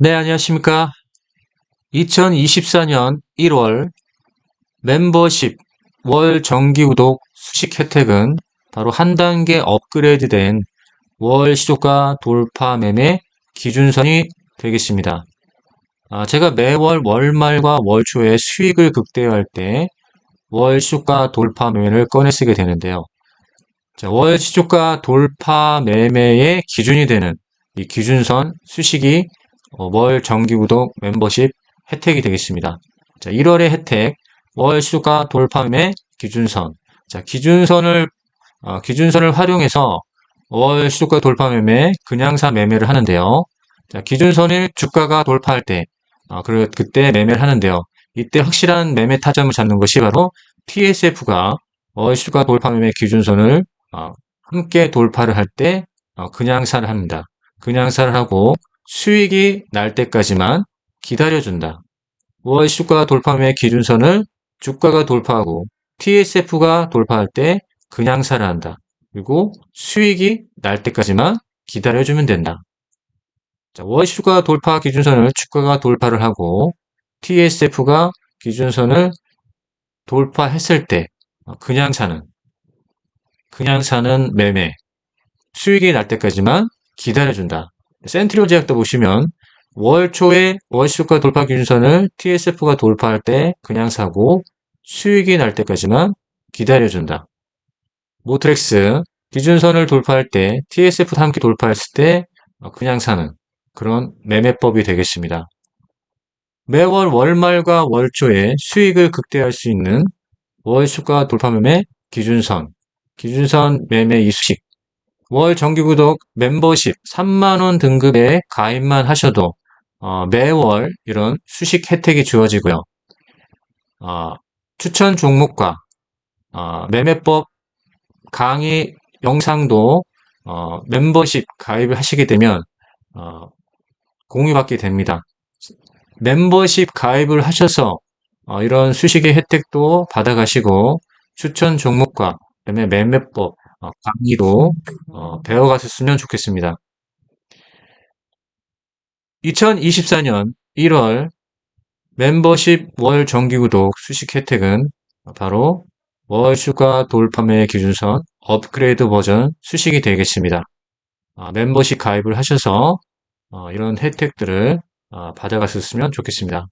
네, 안녕하십니까. 2024년 1월 멤버십 월 정기구독 수식 혜택은 바로 한 단계 업그레이드된 월 시초가 돌파 매매 기준선이 되겠습니다. 아, 제가 매월 월말과 월초에 수익을 극대화할 때 월 시초가 돌파 매매를 꺼내 쓰게 되는데요. 자, 월 시초가 돌파 매매의 기준이 되는 이 기준선 수식이 어, 월 정기구독 멤버십 혜택이 되겠습니다. 자, 1월의 혜택, 월 시초가 돌파 매매 기준선. 자, 기준선을 어, 기준선을 활용해서 월 시초가 돌파 매매 그냥사 매매를 하는데요. 자, 기준선을 주가가 돌파할 때, 어, 그, 그때 매매를 하는데요. 이때 확실한 매매 타점을 잡는 것이 바로 TSF가 월 시초가 돌파 매매 기준선을 어, 함께 돌파를 할 때 어, 그냥사를 합니다. 그냥사를 하고 수익이 날 때까지만 기다려준다. 월 시초가 돌파 매매 기준선을 주가가 돌파하고 TSF가 돌파할 때 그냥 사를 한다. 그리고 수익이 날 때까지만 기다려주면 된다. 자, 월 시초가 돌파 기준선을 주가가 돌파를 하고 TSF가 기준선을 돌파했을 때 그냥 사는 그냥 사는 매매 수익이 날 때까지만 기다려준다. 센트리오 제약도 보시면 월 초에 월 시초가 돌파 기준선을 TSF가 돌파할 때 그냥 사고 수익이 날 때까지만 기다려준다. 모트렉스 기준선을 돌파할 때 TSF도 함께 돌파했을 때 그냥 사는 그런 매매법이 되겠습니다. 매월 월말과 월초에 수익을 극대화할 수 있는 월수가 돌파 매매 기준선, 기준선 매매 이수식, 월 정기구독 멤버십 3만원 등급에 가입만 하셔도 어, 매월 이런 수식 혜택이 주어지고요. 어, 추천 종목과 어, 매매법 강의 영상도 어, 멤버십 가입을 하시게 되면 어, 공유받게 됩니다. 멤버십 가입을 하셔서 어, 이런 수식의 혜택도 받아가시고 추천 종목과 매매법 어, 강의로 어, 배워가셨으면 좋겠습니다. 2024년 1월 멤버십 월 정기구독 수식 혜택은 바로 월 추가 돌파매 기준선 업그레이드 버전 수식이 되겠습니다. 아, 멤버십 가입을 하셔서 어, 이런 혜택들을 아, 받아가셨으면 좋겠습니다.